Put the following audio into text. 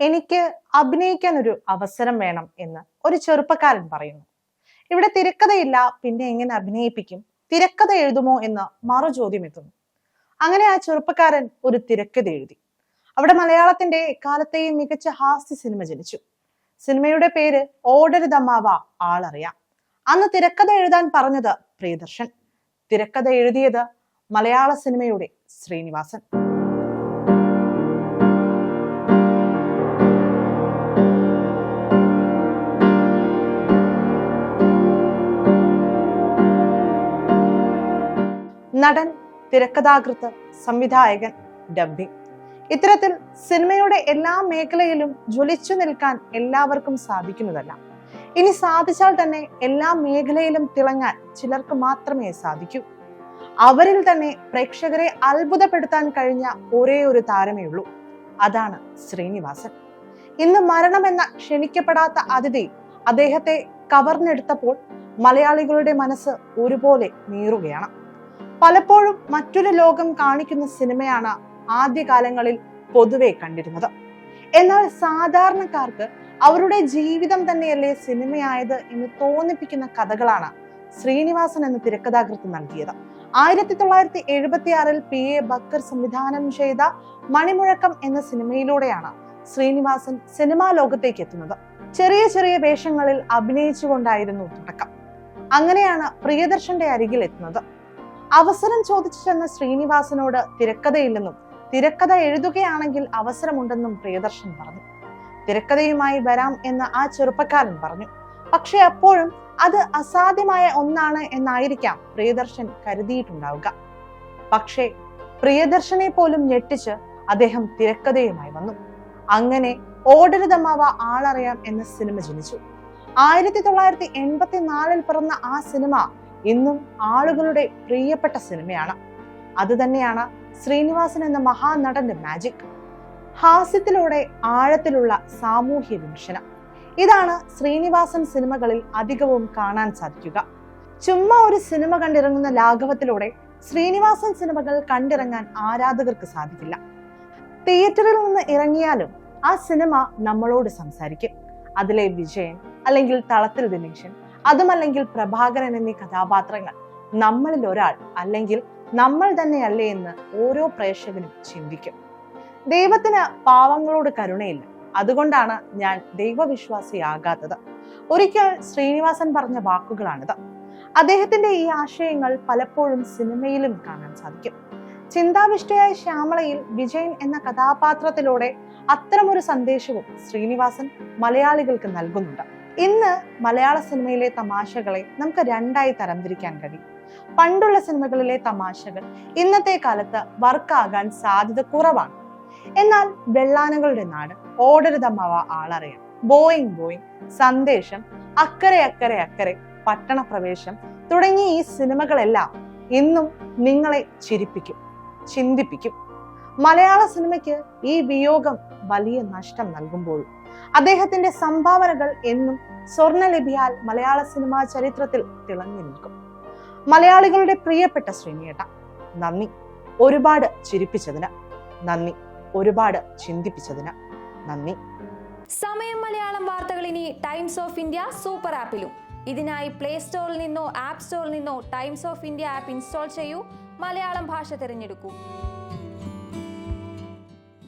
എനിക്ക് അഭിനയിക്കാൻ ഒരു അവസരം വേണം എന്ന് ഒരു ചെറുപ്പക്കാരൻ പറയുന്നു. ഇവിടെ തിരക്കഥയില്ല പിന്നെ എങ്ങനെ അഭിനയിപ്പിക്കും? തിരക്കഥ എഴുതുമോ എന്ന് മറു ചോദ്യം എത്തുന്നു. അങ്ങനെ ആ ചെറുപ്പക്കാരൻ ഒരു തിരക്കഥ എഴുതി. അവിടെ മലയാളത്തിന്റെ എക്കാലത്തെയും മികച്ച ഹാസ്യ സിനിമ ജനിച്ചു. സിനിമയുടെ പേര് ഓടരുതമ്മാവ ആളറിയാം. അന്ന് തിരക്കഥ എഴുതാൻ പറഞ്ഞത് പ്രിയദർശൻ. തിരക്കഥ എഴുതിയത് മലയാള സിനിമയുടെ ശ്രീനിവാസൻ. നടൻ തിരക്കഥാകൃത്ത് സംവിധായകൻ ഡബ്ബിംഗ് ഇത്തരത്തിൽ സിനിമയുടെ എല്ലാ മേഖലയിലും ജ്വലിച്ചു നിൽക്കാൻ എല്ലാവർക്കും സാധിക്കുന്നതല്ല. ഇനി സാധിച്ചാൽ തന്നെ എല്ലാ മേഖലയിലും തിളങ്ങാൻ ചിലർക്ക് മാത്രമേ സാധിക്കൂ. അവരിൽ തന്നെ പ്രേക്ഷകരെ അത്ഭുതപ്പെടുത്താൻ കഴിഞ്ഞ ഒരേ ഒരു താരമേ ഉള്ളൂ. അതാണ് ശ്രീനിവാസൻ. ഇന്ന് മരണമെന്ന ക്ഷണിക്കപ്പെടാത്ത അതിഥി അദ്ദേഹത്തെ കവർന്നെടുത്തപ്പോൾ മലയാളികളുടെ മനസ്സ് ഒരുപോലെ നീറുകയാണ്. പലപ്പോഴും മറ്റൊരു ലോകം കാണിക്കുന്ന സിനിമയാണ് ആദ്യകാലങ്ങളിൽ പൊതുവെ കണ്ടിരുന്നത്. എന്നാൽ സാധാരണക്കാർക്ക് അവരുടെ ജീവിതം തന്നെയല്ലേ സിനിമയായത് എന്ന് തോന്നിപ്പിക്കുന്ന കഥകളാണ് ശ്രീനിവാസൻ എന്ന തിരക്കഥാകൃത്ത് നൽകിയത്. ആയിരത്തി തൊള്ളായിരത്തി എഴുപത്തി ആറിൽ പി എ ബക്കർ സംവിധാനം ചെയ്ത മണിമുഴക്കം എന്ന സിനിമയിലൂടെയാണ് ശ്രീനിവാസൻ സിനിമാ ലോകത്തേക്ക് എത്തുന്നത്. ചെറിയ ചെറിയ വേഷങ്ങളിൽ അഭിനയിച്ചുകൊണ്ടായിരുന്നു തുടക്കം. അങ്ങനെയാണ് പ്രിയദർശന്റെ അരികിൽ എത്തുന്നത്. അവസരം ചോദിച്ചു ചെന്ന ശ്രീനിവാസനോട് തിരക്കഥയില്ലെന്നും തിരക്കഥ എഴുതുകയാണെങ്കിൽ അവസരമുണ്ടെന്നും പ്രിയദർശൻ പറഞ്ഞു. തിരക്കഥയുമായി വരാം എന്ന് ആ ചെറുപ്പക്കാരൻ പറഞ്ഞു. പക്ഷെ അപ്പോഴും അത് അസാധ്യമായ ഒന്നാണ് എന്നായിരിക്കാം പ്രിയദർശൻ കരുതിയിട്ടുണ്ടാവുക. പക്ഷേ പ്രിയദർശനെ പോലും ഞെട്ടിച്ച് അദ്ദേഹം തിരക്കഥയുമായി വന്നു. അങ്ങനെ ഓടരുതമാവ ആളറിയാം എന്ന സിനിമ ജനിച്ചു. ആയിരത്തി തൊള്ളായിരത്തി എൺപത്തിനാലിൽ പിറന്ന ആ സിനിമ ഇന്നും ആളുകളുടെ പ്രിയപ്പെട്ട സിനിമയാണ്. അത് തന്നെയാണ് ശ്രീനിവാസൻ എന്ന മഹാനടന്റെ മാജിക് ഹാസ്യത്തിലൂടെ ആഴത്തിലുള്ള സാമൂഹ്യ വിമർശനം. ഇതാണ് ശ്രീനിവാസൻ സിനിമകളിൽ അധികവും കാണാൻ സാധിക്കുക. ചുമ്മാ ഒരു സിനിമ കണ്ടിറങ്ങുന്ന ലാഘവത്തിലൂടെ ശ്രീനിവാസൻ സിനിമകൾ കണ്ടിറങ്ങാൻ ആരാധകർക്ക് സാധിക്കില്ല. തിയേറ്ററിൽ നിന്ന് ഇറങ്ങിയാലും ആ സിനിമ നമ്മളോട് സംസാരിക്കും. അതിലെ വിജയൻ അല്ലെങ്കിൽ തളത്തിൽ ദിനേശൻ അതുമല്ലെങ്കിൽ പ്രഭാകരൻ എന്നീ കഥാപാത്രങ്ങൾ നമ്മളിൽ ഒരാൾ അല്ലെങ്കിൽ നമ്മൾ തന്നെയല്ലേ എന്ന് ഓരോ പ്രേക്ഷകനും ചിന്തിക്കും. ദൈവത്തിന് പാവങ്ങളോട് കരുണയില്ല. അതുകൊണ്ടാണ് ഞാൻ ദൈവവിശ്വാസിയാകാത്തത്. ഒരിക്കൽ ശ്രീനിവാസൻ പറഞ്ഞ വാക്കുകളാണിത്. അദ്ദേഹത്തിന്റെ ഈ ആശയങ്ങൾ പലപ്പോഴും സിനിമയിലും കാണാൻ സാധിക്കും. ചിന്താവിഷ്ടയായ ശ്യാമളയിൽ വിജയൻ എന്ന കഥാപാത്രത്തിലൂടെ അത്തരമൊരു സന്ദേശവും ശ്രീനിവാസൻ മലയാളികൾക്ക് നൽകുന്നുണ്ട്. ഇന്ന് മലയാള സിനിമയിലെ തമാശകളെ നമുക്ക് രണ്ടായി തരംതിരിക്കാൻ കഴിയും. പണ്ടുള്ള സിനിമകളിലെ തമാശകൾ ഇന്നത്തെ കാലത്ത് വർക്കാകാൻ സാധ്യത കുറവാണ്. എന്നാൽ വെള്ളാനകളുടെ നാട് ഓടരുതമ്മവ ആളറിയാം. ബോയിങ് ബോയിങ് സന്ദേശം അക്കരെ അക്കരെ അക്കരെ പട്ടണപ്രവേശം തുടങ്ങിയ ഈ സിനിമകളെല്ലാം ഇന്നും നിങ്ങളെ ചിരിപ്പിക്കും ചിന്തിപ്പിക്കും. മലയാള സിനിമയ്ക്ക് ഈ വിയോഗം വലിയ നഷ്ടം നൽകുമ്പോൾ. അദ്ദേഹത്തിന്റെ സംഭാവനകൾ എന്നും സ്വർണലിപിയാൽ മലയാള സിനിമാ ചരിത്രത്തിൽ തിളങ്ങി നിൽക്കും. മലയാളികളുടെ പ്രിയപ്പെട്ട ശ്രീനിയേട്ട നന്ദി. ഒരുപാട് ചിരിപ്പിച്ചതിന്. നന്ദി. ഒരുപാട് ചിന്തിപ്പിച്ചതിന്. നന്ദി. സമയം മലയാളം വാർത്തകൾ ഇനി ടൈംസ് ഓഫ് ഇന്ത്യ സൂപ്പർ ആപ്പിലും. ഇതിനായി പ്ലേ സ്റ്റോറിൽ നിന്നോ ആപ്പ് സ്റ്റോറിൽ നിന്നോ Times of India app install ചെയ്യൂ. മലയാളം ഭാഷ തിരഞ്ഞെടുക്കൂ.